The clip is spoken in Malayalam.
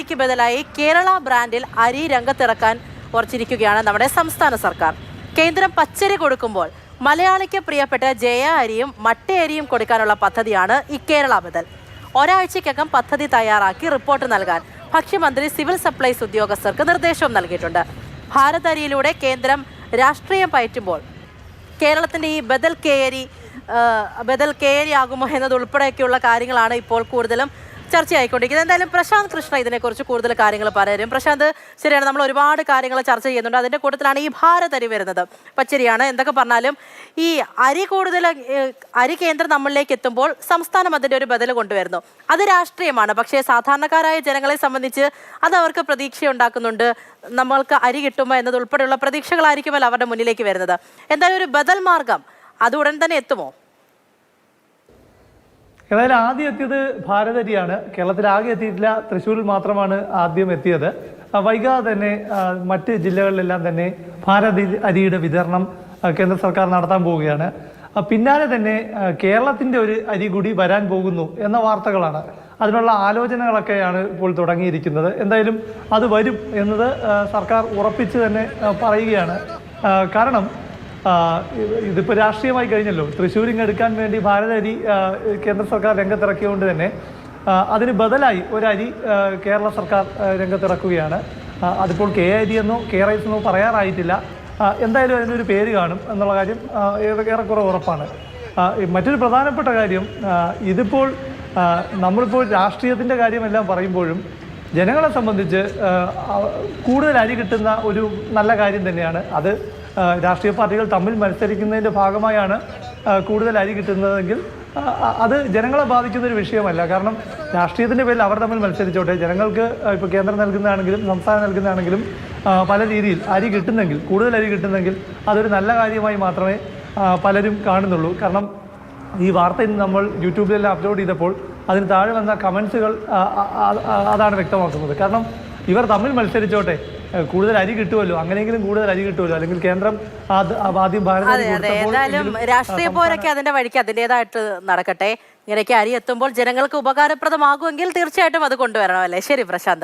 അരിക്ക് ബദലായി കേരള ബ്രാൻഡിൽ അരി രംഗത്തിറക്കാൻ ഉറച്ചിരിക്കുകയാണ് നമ്മുടെ സംസ്ഥാന സർക്കാർ. കേന്ദ്രം പച്ചരി കൊടുക്കുമ്പോൾ മലയാളിക്ക് പ്രിയപ്പെട്ട ജയ അരിയും മട്ട അരിയും കൊടുക്കാനുള്ള പദ്ധതിയാണ് ഈ കേരള ബദൽ. ഒരാഴ്ചയ്ക്കകം പദ്ധതി തയ്യാറാക്കി റിപ്പോർട്ട് നൽകാൻ ഭക്ഷ്യമന്ത്രി സിവിൽ സപ്ലൈസ് ഉദ്യോഗസ്ഥർക്ക് നിർദ്ദേശവും നൽകിയിട്ടുണ്ട്. ഭാരത് അരിയിലൂടെ കേന്ദ്രം രാഷ്ട്രീയം പയറ്റുമ്പോൾ കേരളത്തിന്റെ ഈ ബദൽ കേയരി ആ, ബദൽ കേരിയാകുമോ ആകുമോ എന്നത് ഉൾപ്പെടെയൊക്കെയുള്ള കാര്യങ്ങളാണ് ഇപ്പോൾ കൂടുതലും ചർച്ചയായിക്കൊണ്ടിരിക്കുന്നത്. എന്തായാലും പ്രശാന്ത് കൃഷ്ണ ഇതിനെക്കുറിച്ച് കൂടുതൽ കാര്യങ്ങൾ പറയാനും പ്രശാന്ത് ശരിയാണ് നമ്മൾ ഒരുപാട് കാര്യങ്ങൾ ചർച്ച ചെയ്യുന്നുണ്ട്. അതിന്റെ കൂട്ടത്തിലാണ് ഈ ഭാരത് അരി വരുന്നത്. പച്ചരിയാണ് എന്തൊക്കെ പറഞ്ഞാലും ഈ അരി കൂടുതൽ അരി കേന്ദ്രം നമ്മളിലേക്ക് എത്തുമ്പോൾ സംസ്ഥാനം അതിന്റെ ഒരു ബദൽ കൊണ്ടുവരുന്നു. അത് രാഷ്ട്രീയമാണ്. പക്ഷേ സാധാരണക്കാരായ ജനങ്ങളെ സംബന്ധിച്ച് അത് അവർക്ക് പ്രതീക്ഷയുണ്ടാക്കുന്നുണ്ട്. നമ്മൾക്ക് അരി കിട്ടുമോ എന്നതുൾപ്പെടെയുള്ള പ്രതീക്ഷകളായിരിക്കുമല്ലോ അവരുടെ മുന്നിലേക്ക് വരുന്നത്. എന്തായാലും ഒരു ബദൽ മാർഗം അതുടൻ തന്നെ എത്തുമോ? ഏതായാലും ആദ്യം എത്തിയത് ഭാരതരിയാണ്. കേരളത്തിൽ ആകെ എത്തിയിട്ടില്ല. തൃശ്ശൂരിൽ മാത്രമാണ് ആദ്യം എത്തിയത്. വൈകാതെ തന്നെ മറ്റ് ജില്ലകളിലെല്ലാം തന്നെ ഭാരത് അരിയുടെ വിതരണം കേന്ദ്ര സർക്കാർ നടത്താൻ പോവുകയാണ്. പിന്നാലെ തന്നെ കേരളത്തിന്റെ ഒരു അരി കൂടി വരാൻ പോകുന്നു എന്ന വാർത്തകളാണ്. അതിനുള്ള ആലോചനകളൊക്കെയാണ് ഇപ്പോൾ തുടങ്ങിയിരിക്കുന്നത്. എന്തായാലും അത് വരും എന്നത് സർക്കാർ ഉറപ്പിച്ച് തന്നെ പറയുകയാണ്. കാരണം ഇതിപ്പോൾ രാഷ്ട്രീയമായി കഴിഞ്ഞല്ലോ. തൃശ്ശൂർ എടുക്കാൻ വേണ്ടി ഭാരത അരി കേന്ദ്ര സർക്കാർ രംഗത്തിറക്കിയതുകൊണ്ട് തന്നെ അതിന് ബദലായി ഒരു അരി കേരള സർക്കാർ രംഗത്തിറക്കുകയാണ്. അതിപ്പോൾ കെ അരി എന്നോ കെ റൈസ് എന്നോ പറയാറായിട്ടില്ല. എന്തായാലും അതിനൊരു പേര് കാണും എന്നുള്ള കാര്യം ഏറെ- ഏറെക്കുറെ ഉറപ്പാണ്. മറ്റൊരു പ്രധാനപ്പെട്ട കാര്യം ഇതിപ്പോൾ നമ്മളിപ്പോൾ രാഷ്ട്രീയത്തിന്റെ കാര്യമെല്ലാം പറയുമ്പോഴും ജനങ്ങളെ സംബന്ധിച്ച് കൂടുതൽ അരി കിട്ടുന്ന ഒരു നല്ല കാര്യം തന്നെയാണ്. അത് രാഷ്ട്രീയ പാർട്ടികൾ തമ്മിൽ മത്സരിക്കുന്നതിന്റെ ഭാഗമായാണ് കൂടുതൽ അരി കിട്ടുന്നതെങ്കിൽ അത് ജനങ്ങളെ ബാധിക്കുന്ന ഒരു വിഷയമല്ല. കാരണം രാഷ്ട്രീയത്തിന്റെ പേരിൽ അവർ തമ്മിൽ മത്സരിച്ചോട്ടെ. ജനങ്ങൾക്ക് ഇപ്പോൾ കേന്ദ്രം നൽകുന്നതാണെങ്കിലും സംസ്ഥാനം നൽകുന്നതാണെങ്കിലും പല രീതിയിൽ അരി കിട്ടുന്നെങ്കിൽ കൂടുതൽ അരി കിട്ടുന്നെങ്കിൽ അതൊരു നല്ല കാര്യമായി മാത്രമേ പലരും കാണുന്നുള്ളൂ. കാരണം ഈ വാർത്ത ഇന്ന് നമ്മൾ യൂട്യൂബിലെല്ലാം അപ്ലോഡ് ചെയ്തപ്പോൾ അതിന് താഴെ വന്ന കമൻസുകൾ അതാണ് വ്യക്തമാക്കുന്നത്. കാരണം ഇവർ തമ്മിൽ മത്സരിച്ചോട്ടെ. കൂടുതൽ അരി കിട്ടുമല്ലോ? അങ്ങനെയെങ്കിലും കൂടുതൽ അരി കിട്ടുമല്ലോ? അല്ലെങ്കിൽ കേന്ദ്രം ആദ്യ- ഭാരതം രാഷ്ട്രീയ പോരൊക്കെ അതിന്റെ വഴിക്ക് അതിന്റെതായിട്ട് നടക്കട്ടെ. ഇങ്ങനെയൊക്കെ അരി എത്തുമ്പോൾ ജനങ്ങൾക്ക് ഉപകാരപ്രദമാകുമെങ്കിൽ തീർച്ചയായിട്ടും അത് കൊണ്ടുവരണം അല്ലേ? ശരി പ്രശാന്ത്.